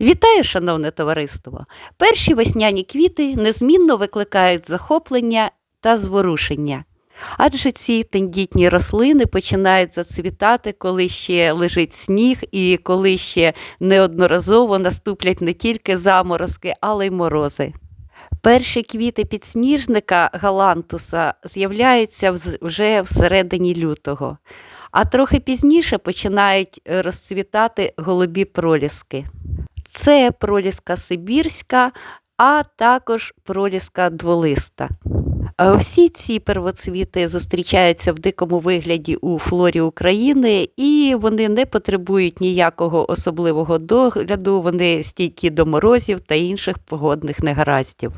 Вітаю, шановне товариство! Перші весняні квіти незмінно викликають захоплення та зворушення. Адже ці тендітні рослини починають зацвітати, коли ще лежить сніг, і коли ще неодноразово наступлять не тільки заморозки, але й морози. Перші квіти підсніжника галантуса з'являються вже всередині лютого, а трохи пізніше починають розцвітати голубі проліски. Це проліска сибірська, а також проліска дволиста. Е, Всі ці первоцвіти зустрічаються в дикому вигляді у флорі України, і вони не потребують ніякого особливого догляду, вони стійкі до морозів та інших погодних негараздів.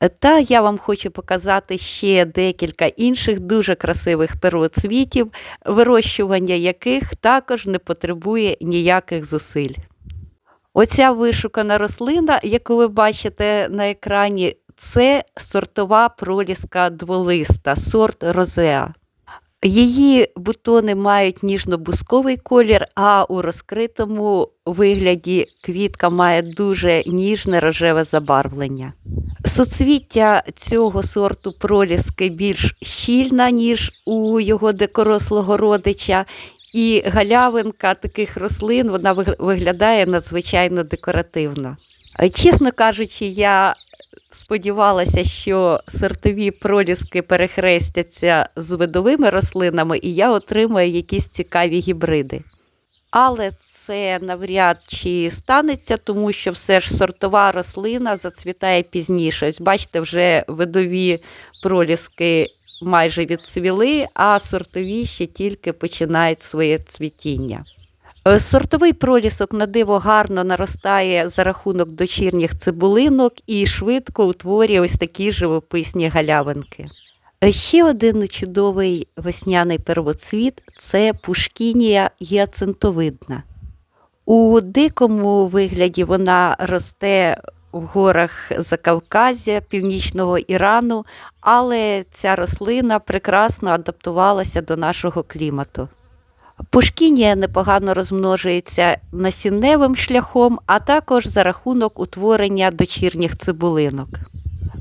Е, Та я вам хочу показати ще декілька інших дуже красивих первоцвітів, вирощування яких також не потребує ніяких зусиль. Оця вишукана рослина, яку ви бачите на екрані, це сортова проліска дволиста, сорт розеа. Її бутони мають ніжно-бусковий колір, а у розкритому вигляді квітка має дуже ніжне рожеве забарвлення. Суцвіття цього сорту проліски більш щільна, ніж у його дикорослого родича, і галявинка таких рослин вона виглядає надзвичайно декоративно. Е, Чесно кажучи, я сподівалася, що сортові проліски перехрестяться з видовими рослинами, і я отримаю якісь цікаві гібриди. Але це навряд чи станеться, тому що все ж сортова рослина зацвітає пізніше. Ось бачите, вже видові проліски майже відцвіли, а сортові ще тільки починають своє цвітіння. Е, Сортовий пролісок на диво гарно наростає за рахунок дочірніх цибулинок і швидко утворює ось такі живописні галявинки. Е, Ще один чудовий весняний первоцвіт це пушкінія гіацинтовидна. У дикому вигляді вона росте в горах Закавказя, північного Ірану, але ця рослина прекрасно адаптувалася до нашого клімату. Пушкінія непогано розмножується насінневим шляхом, а також за рахунок утворення дочірніх цибулинок.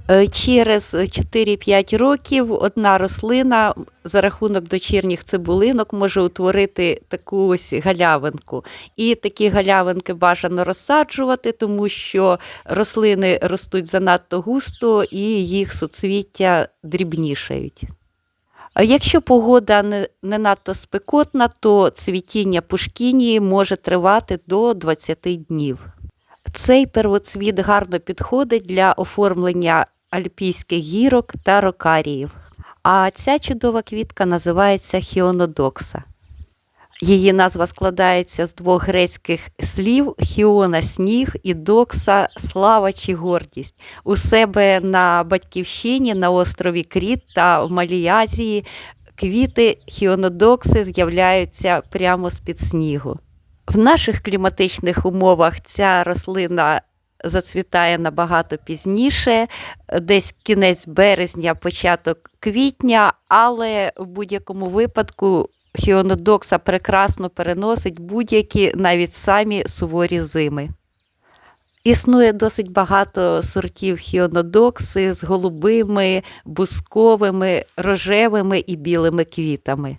Е, Через 4-5 років одна рослина за рахунок дочірніх цибулинок може утворити таку ось галявинку. І такі галявинки бажано розсаджувати, тому що рослини ростуть занадто густо і їх суцвіття дрібнішають. Якщо погода не, не надто спекотна, то цвітіння пушкінії може тривати до 20 днів. Цей первоцвіт гарно підходить для оформлення альпійських гірок та рокаріїв. А ця чудова квітка називається хіонодокса. Її назва складається з двох грецьких слів хіона сніг і докса слава чи гордість. У себе на батьківщині на острові Кріт та в Малій Азії квіти хіонодокси з'являються прямо з-під снігу. В наших кліматичних умовах ця рослина зацвітає набагато пізніше, десь кінець березня, початок квітня, але в будь-якому випадку хіонодокса прекрасно переносить будь-які навіть самі суворі зими. Існує досить багато сортів хіонодокси з голубими, бусковими, рожевими і білими квітами.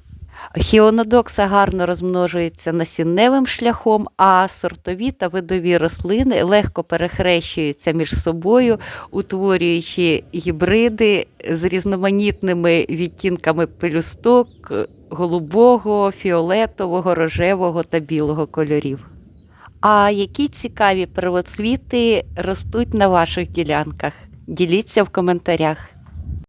Хіонодокса гарно розмножується насінневим шляхом, а сортові та видові рослини легко перехрещуються між собою, утворюючи гібриди з різноманітними відтінками пелюсток голубого, фіолетового, рожевого та білого кольорів. А які цікаві первоцвіти ростуть на ваших ділянках? Діліться в коментарях.